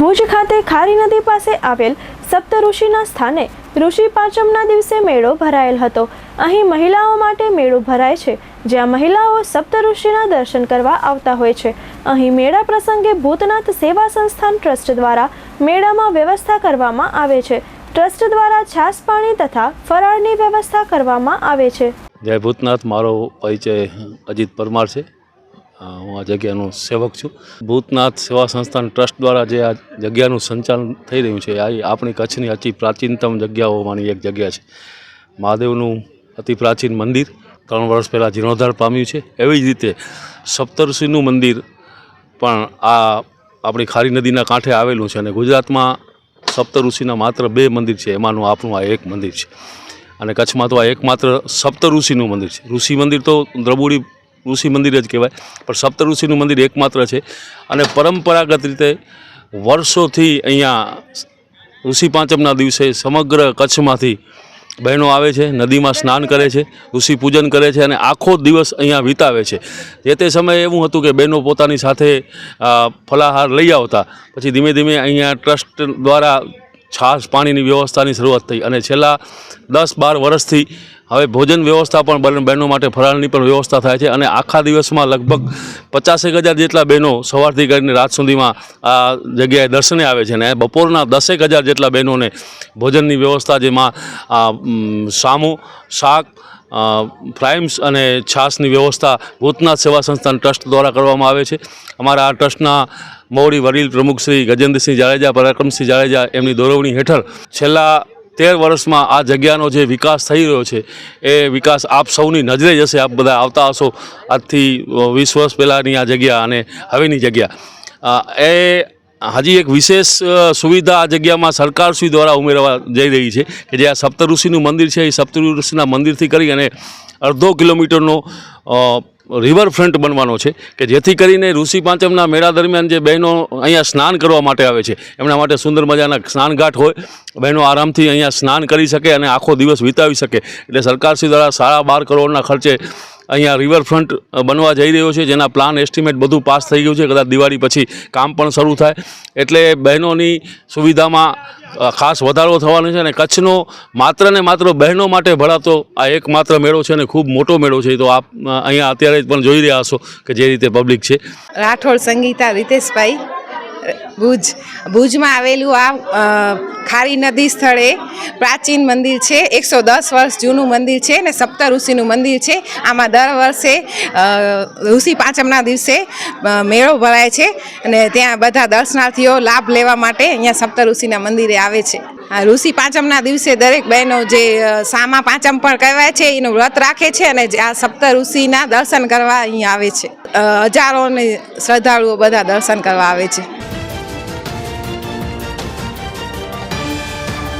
ભુજ ખાતે ખારી નદી પાસે આવેલ સપ્ત ઋષિના સ્થાને ઋષિ પાંચમના દિવસે મેળો ભરાયેલ હતો. અહીં મહિલાઓ માટે મેળો ભરાય છે. જ્યાં મહિલાઓ સપ્ત ઋષિના દર્શન કરવા આવતા હોય છે. અહીં મેળા પ્રસંગે ભૂતનાથ સેવા સંસ્થાન ટ્રસ્ટ દ્વારા મેળામાં વ્યવસ્થા કરવામાં આવે છે. ટ્રસ્ટ દ્વારા છાસ પાણી તથા ફરાળની વ્યવસ્થા કરવામાં આવે છે. જય ભૂતનાથ. મારો પરિચય અજીત પરમાર છે. હું આ જગ્યાનો સેવક છું. ભૂતનાથ સેવા સંસ્થાન ટ્રસ્ટ દ્વારા જે આ જગ્યાનું સંચાલન થઈ રહ્યું છે, આ આપણી કચ્છની અતિ પ્રાચીનતમ જગ્યાઓમાંની એક જગ્યા છે. મહાદેવનું અતિ પ્રાચીન મંદિર ત્રણ વર્ષ પહેલાં જીર્ણોદ્ધાર પામ્યું છે. એવી જ રીતે સપ્તર્ષિનું મંદિર પણ આ આપણી ખારી નદીના કાંઠે આવેલું છે અને ગુજરાતમાં સપ્તઋષિના માત્ર બે મંદિર છે, એમાંનું આપણું આ એક મંદિર છે. અને કચ્છમાં તો આ એકમાત્ર સપ્ત ઋષિનું મંદિર છે. ઋષિ મંદિર તો દ્રબુડી ઋષિ મંદિર જ કહેવાય. પણ સપ્ત ઋષિનું મંદિર એકમાત્ર છે. અને પરંપરાગત રીતે વર્ષોથી અહીંયા ઋષિ પાંચમના દિવસે સમગ્ર કચ્છમાંથી બહેનો આવે છે, નદીમાં સ્નાન કરે છે, ઋષિ પૂજન કરે છે અને આખો દિવસ અહીંયા વિતાવે છે. જે તે સમયે એવું હતું કે બહેનો પોતાની સાથે ફલાહાર લઈ આવતા. પછી ધીમે ધીમે અહીંયા ટ્રસ્ટ દ્વારા છાશ પાણીની વ્યવસ્થાની શરૂઆત થઈ અને છેલ્લા દસ બાર વર્ષથી હવે ભોજન વ્યવસ્થા પણ બહેન- માટે ફરાળની પણ વ્યવસ્થા થાય છે અને આખા દિવસમાં લગભગ પચાસેક હજાર જેટલા બહેનો સવારથી કરીને રાત સુધીમાં આ જગ્યાએ દર્શને આવે છે અને બપોરના દસેક હજાર જેટલા બહેનોને ભોજનની વ્યવસ્થા જેમાં ઉમ, શાક ફ્રાઇમ્સ અને છાસની વ્યવસ્થા ભૂતનાથ સેવા સંસ્થાન ટ્રસ્ટ દ્વારા કરવામાં આવે છે. અમારા આ ટ્રસ્ટના મોવડી વડીલ પ્રમુખ શ્રી ગજેન્દ્રસિંહ જાડેજા, પરાક્રમસિંહ જાડેજા એમની દોરવણી હેઠળ છેલ્લા તેર વર્ષમાં આ જગ્યાનો જે વિકાસ થઈ રહ્યો છે, એ વિકાસ આપ સૌની નજરે જશે આપ બધા આવતા હશો આજથી વીસ વર્ષ પહેલાંની આ જગ્યા અને હવેની જગ્યા. એ હજી એક વિશેષ સુવિધા આ જગ્યામાં સરકારશ્રી દ્વારા ઉમેરવા જઈ રહી છે કે જે આ સપ્તઋષિનું મંદિર છે, એ સપ્તઋષિના મંદિરથી કરી અને અડધો કિલોમીટરનો રિવરફ્રન્ટ બનવાનો છે કે જેથી કરીને ઋષિ પાંચમના મેળા દરમિયાન જે બહેનો અહીંયા સ્નાન કરવા માટે આવે છે, એમના માટે સુંદર મજાના સ્નાનઘાટ હોય, બહેનો આરામથી અહીંયા સ્નાન કરી શકે અને આખો દિવસ વિતાવી શકે. એટલે સરકારશ્રી દ્વારા સાડા બાર કરોડના ખર્ચે અહીંયા રિવરફ્રન્ટ બનવા જઈ રહ્યો છે, જેના પ્લાન એસ્ટિમેટ બધું પાસ થઈ ગયું છે. કદાચ દિવાળી પછી કામ પણ શરૂ થાય. એટલે બહેનોની સુવિધામાં ખાસ વધારો થવાનો છે અને કચ્છનો માત્ર ને માત્ર બહેનો માટે ભરાતો આ એકમાત્ર મેળો છે અને ખૂબ મોટો મેળો છે. તો આપ અહીંયા અત્યારે પણ જોઈ રહ્યા હશો કે જે રીતે પબ્લિક છે. રાઠોડ સંગીતા, રીતેશભાઈ. ભુજ. ભુજમાં આવેલું આ ખારી નદી સ્થળે પ્રાચીન મંદિર છે. એકસો દસ વર્ષ જૂનું મંદિર છે અને સપ્ત ઋષિનું મંદિર છે. આમાં દર વર્ષે ઋષિ પાંચમના દિવસે મેળો ભરાય છે અને ત્યાં બધા દર્શનાર્થીઓ લાભ લેવા માટે અહીંયા સપ્ત ઋષિના મંદિરે આવે છે. આ ઋષિ પાંચમના દિવસે દરેક બહેનો જે સામા પાંચમ પણ કહેવાય છે, એનું વ્રત રાખે છે અને આ સપ્ત ઋષિના દર્શન કરવા અહીંયા આવે છે. હજારોને શ્રદ્ધાળુઓ બધા દર્શન કરવા આવે છે.